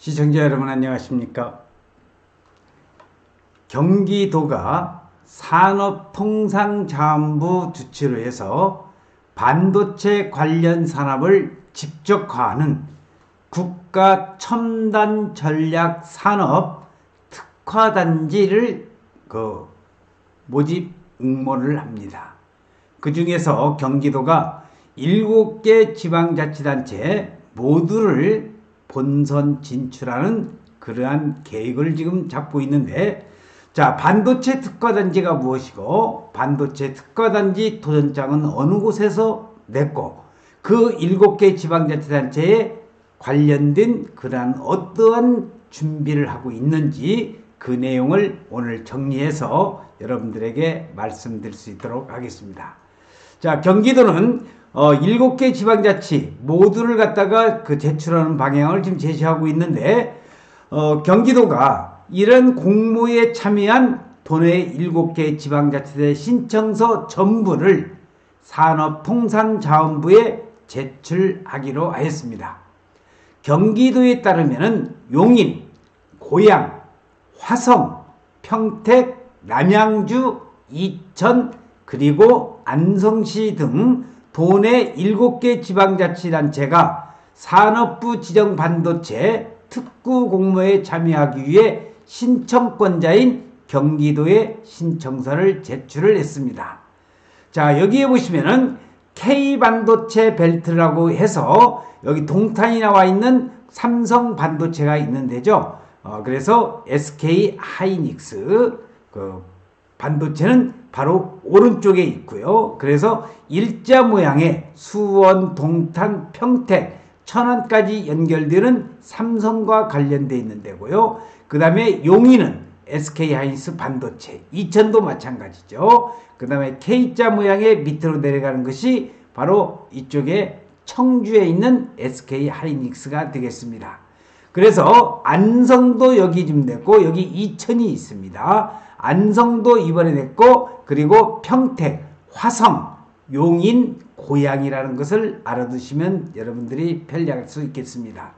시청자 여러분 안녕하십니까? 경기도가 산업통상자원부 주최로 해서 반도체 관련 산업을 집적화하는 국가 첨단 전략 산업 특화단지를 그 모집 응모를 합니다. 그 중에서 경기도가 7개 지방자치단체 모두를 본선 진출하는 그러한 계획을 지금 잡고 있는데 자 반도체 특화단지가 무엇이고 반도체 특화단지 도전장은 어느 곳에서 냈고 그 7개 지방자치단체에 관련된 그러한 어떠한 준비를 하고 있는지 그 내용을 오늘 정리해서 여러분들에게 말씀드릴 수 있도록 하겠습니다. 자, 경기도는 어, 7개 지방자치 모두를 갖다가 그 제출하는 방향을 지금 제시하고 있는데 어, 경기도가 이런 공모에 참여한 도내 7개 지방자치대 신청서 전부를 산업통상자원부에 제출하기로 하였습니다. 경기도에 따르면 용인, 고양, 화성, 평택, 남양주, 이천, 그리고 안성시 등 도내 7개 지방자치단체가 산업부 지정 반도체 특구 공모에 참여하기 위해 신청권자인 경기도에 신청서를 제출을 했습니다. 자, 여기에 보시면은 K 반도체 벨트라고 해서 여기 동탄이 나와 있는 삼성 반도체가 있는데죠. 어, 그래서 SK 하이닉스 그 반도체는 바로 오른쪽에 있고요. 그래서 일자 모양의 수원, 동탄, 평택, 천안까지 연결되는 삼성과 관련되어 있는 데고요. 그 다음에 용인은 SK 하이닉스 반도체, 이천도 마찬가지죠. 그 다음에 K자 모양의 밑으로 내려가는 것이 바로 이쪽에 청주에 있는 SK 하이닉스가 되겠습니다. 그래서 안성도 여기 좀 됐고 여기 이천이 있습니다. 안성도 이번에 됐고 그리고 평택, 화성, 용인, 고양이라는 것을 알아두시면 여러분들이 편리할 수 있겠습니다.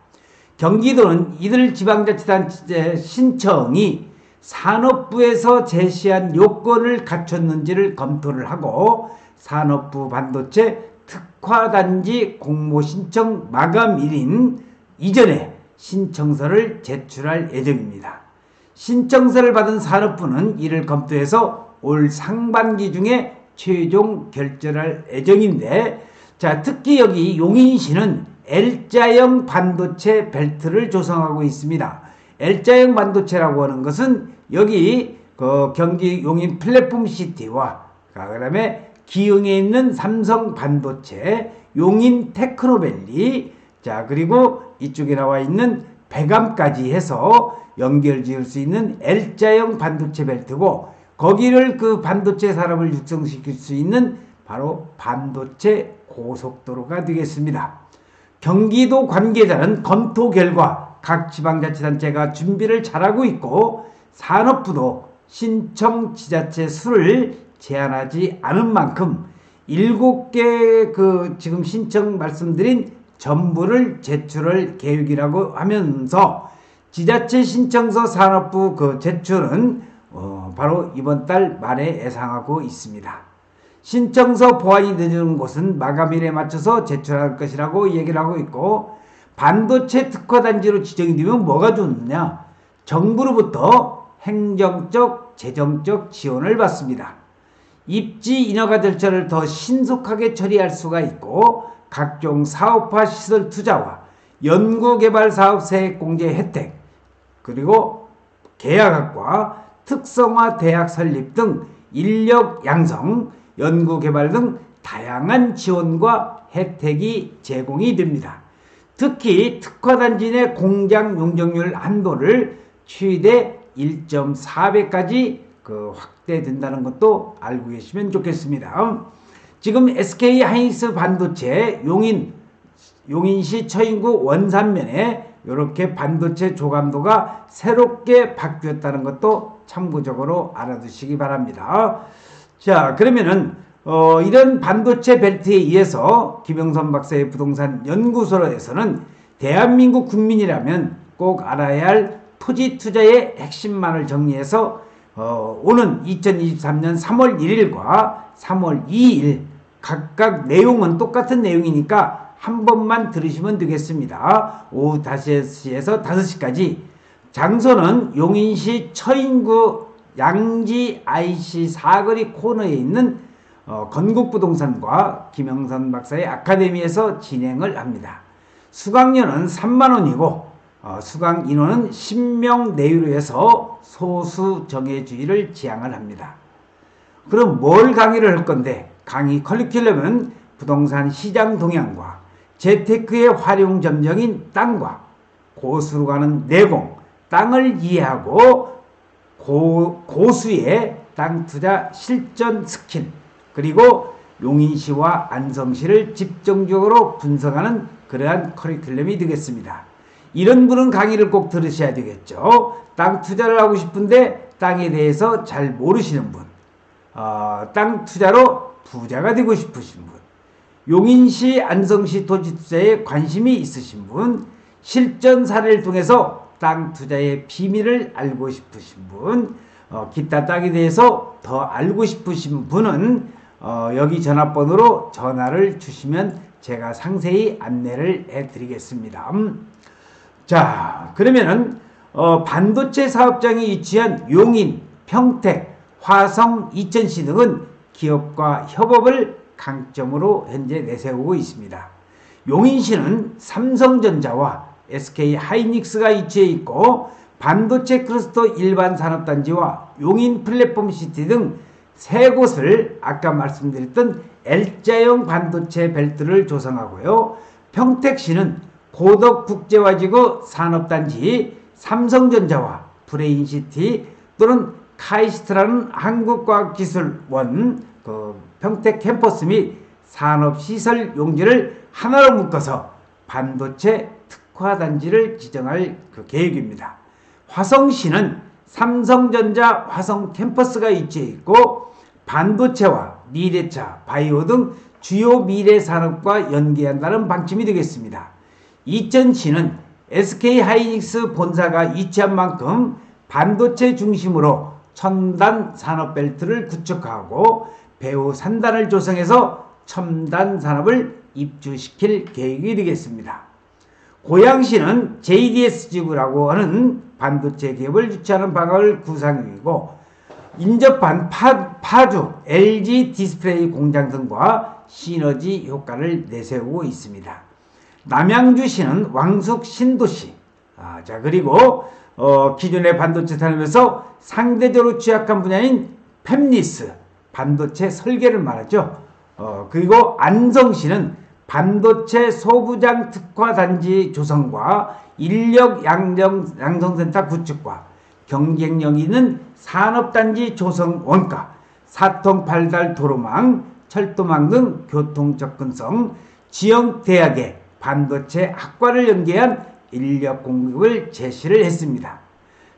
경기도는 이들 지방자치단체 신청이 산업부에서 제시한 요건을 갖췄는지를 검토를 하고 산업부 반도체 특화단지 공모 신청 마감일인 이전에 신청서를 제출할 예정입니다. 신청서를 받은 산업부는 이를 검토해서 올 상반기 중에 최종 결정할 예정인데 자 특히 여기 용인시는 L자형 반도체 벨트를 조성하고 있습니다. L자형 반도체라고 하는 것은 여기 그 경기 용인 플랫폼 시티와 그다음에 기흥에 있는 삼성 반도체, 용인 테크노밸리, 자 그리고 이쪽에 나와 있는 배감까지 해서 연결 지을 수 있는 L자형 반도체 벨트고 거기를 그 반도체 산업을 육성시킬 수 있는 바로 반도체 고속도로가 되겠습니다. 경기도 관계자는 검토 결과 각 지방자치단체가 준비를 잘하고 있고 산업부도 신청 지자체 수를 제한하지 않은 만큼 일곱 개그 지금 신청 말씀드린 전부를 제출할 계획이라고 하면서 지자체 신청서 산업부 그 제출은 어 바로 이번 달 말에 예상하고 있습니다. 신청서 보완이 늦은 곳은 마감일에 맞춰서 제출할 것이라고 얘기를 하고 있고 반도체 특화단지로 지정이 되면 뭐가 좋느냐? 정부로부터 행정적, 재정적 지원을 받습니다. 입지 인허가 절차를 더 신속하게 처리할 수가 있고 각종 사업화 시설 투자와 연구개발 사업 세액 공제 혜택 그리고 계약학과 특성화 대학 설립 등 인력 양성, 연구개발 등 다양한 지원과 혜택이 제공이 됩니다. 특히 특화단지 내 공장 용적률 한도를 최대 1.4배까지 그 확대된다는 것도 알고 계시면 좋겠습니다. 지금 SK 하이닉스 반도체 용인 용인시 처인구 원산면에 이렇게 반도체 조감도가 새롭게 바뀌었다는 것도 참고적으로 알아두시기 바랍니다. 자, 그러면은 어, 이런 반도체 벨트에 의해서 김영선 박사의 부동산 연구소에서는 대한민국 국민이라면 꼭 알아야 할 토지 투자의 핵심만을 정리해서 어, 오는 2023년 3월 1일과 3월 2일 각각 내용은 똑같은 내용이니까 한 번만 들으시면 되겠습니다. 오후 5시에서 5시까지 장소는 용인시 처인구 양지 IC 사거리 코너에 있는 어, 건국부동산과 김영선 박사의 아카데미에서 진행을 합니다. 수강료는 3만원이고 어, 수강 인원은 10명 내외로 해서 소수 정예주의를 지향을 합니다. 그럼 뭘 강의를 할 건데 강의 커리큘럼은 부동산 시장 동향과 재테크의 활용 점정인 땅과 고수로 가는 내공, 땅을 이해하고 고, 고수의 땅 투자 실전 스킬, 그리고 용인시와 안성시를 집중적으로 분석하는 그러한 커리큘럼이 되겠습니다. 이런 분은 강의를 꼭 들으셔야 되겠죠. 땅 투자를 하고 싶은데 땅에 대해서 잘 모르시는 분, 어, 땅 투자로 부자가 되고 싶으신 분, 용인시 안성시 토지 투자에 관심이 있으신 분, 실전 사례를 통해서 땅 투자의 비밀을 알고 싶으신 분, 어, 기타 땅에 대해서 더 알고 싶으신 분은 어, 여기 전화번호로 전화를 주시면 제가 상세히 안내를 해드리겠습니다. 음. 자, 그러면은 어, 반도체 사업장이 위치한 용인, 평택, 화성, 이천시 등은 기업과 협업을 강점으로 현재 내세우고 있습니다. 용인시는 삼성전자와 SK 하이닉스가 위치해 있고 반도체 클러스터 일반 산업단지와 용인 플랫폼 시티 등 세 곳을 아까 말씀드렸던 L자형 반도체 벨트를 조성하고요. 평택시는 고덕 국제화지구 산업단지 삼성전자와 브레인시티 또는 카이스트라는 한국과학기술원 그 평택 캠퍼스 및 산업시설 용지를 하나로 묶어서 반도체 특화단지를 지정할 그 계획입니다. 화성시는 삼성전자 화성 캠퍼스가 위치해 있고 반도체와 미래차, 바이오 등 주요 미래 산업과 연계한다는 방침이 되겠습니다. 이천시는 SK 하이닉스 본사가 위치한 만큼 반도체 중심으로 첨단 산업 벨트를 구축하고 배후 산단을 조성해서 첨단 산업을 입주시킬 계획이 되겠습니다. 고양시는 JDS 지구라고 하는 반도체 기업을 유치하는 방안을 구상 중이고 인접한 파, 주 LG 디스플레이 공장 등과 시너지 효과를 내세우고 있습니다. 남양주시는 왕숙 신도시. 아, 자, 그리고 어, 기존의 반도체 산업에서 상대적으로 취약한 분야인 팹리스, 반도체 설계를 말하죠. 어, 그리고 안성시는 반도체 소부장 특화 단지 조성과 인력 양정, 양성센터 구축과 경쟁력 있는 산업단지 조성 원가, 사통 팔달 도로망, 철도망 등 교통 접근성, 지역 대학의 반도체 학과를 연계한 인력 공급을 제시를 했습니다.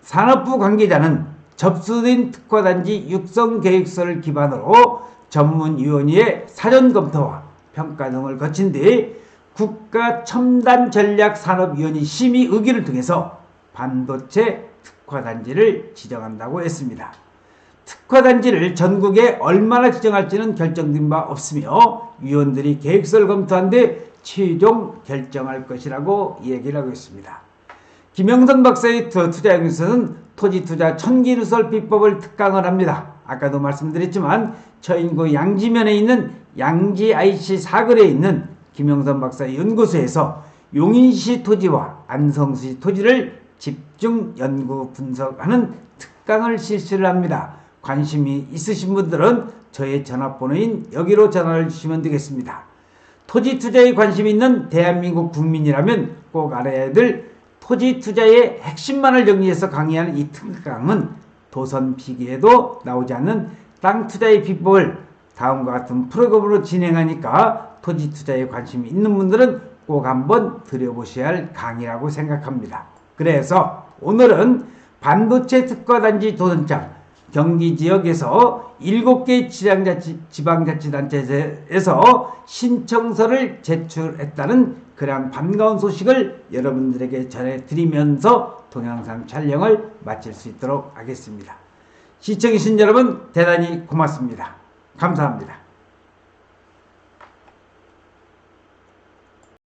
산업부 관계자는 접수된 특화단지 육성 계획서를 기반으로 전문위원회의 사전 검토와 평가 등을 거친 뒤 국가 첨단 전략 산업위원회 심의 의결을 통해서 반도체 특화단지를 지정한다고 했습니다. 특화단지를 전국에 얼마나 지정할지는 결정된 바 없으며 위원들이 계획서를 검토한 뒤 최종 결정할 것이라고 얘기를 하고 있습니다. 김영선 박사의 투자 연구소는 토지 투자 천기 누설 비법을 특강을 합니다. 아까도 말씀드렸지만 처인구 양지면에 있는 양지 IC 사거리에 있는 김영선 박사 연구소에서 용인시 토지와 안성시 토지를 집중 연구 분석하는 특강을 실시를 합니다. 관심이 있으신 분들은 저의 전화번호인 여기로 전화를 주시면 되겠습니다. 토지 투자에 관심 있는 대한민국 국민이라면 꼭 알아야 될 토지 투자의 핵심만을 정리해서 강의하는 이 특강은 도선 비기에도 나오지 않는 땅 투자의 비법을 다음과 같은 프로그램으로 진행하니까 토지 투자에 관심이 있는 분들은 꼭 한번 들여보셔야 할 강의라고 생각합니다. 그래서 오늘은 반도체 특화단지 도전장 경기 지역에서 7개 지방자치, 지방자치단체에서 신청서를 제출했다는 그냥 반가운 소식을 여러분들에게 전해드리면서 동영상 촬영을 마칠 수 있도록 하겠습니다. 시청해주신 여러분 대단히 고맙습니다. 감사합니다.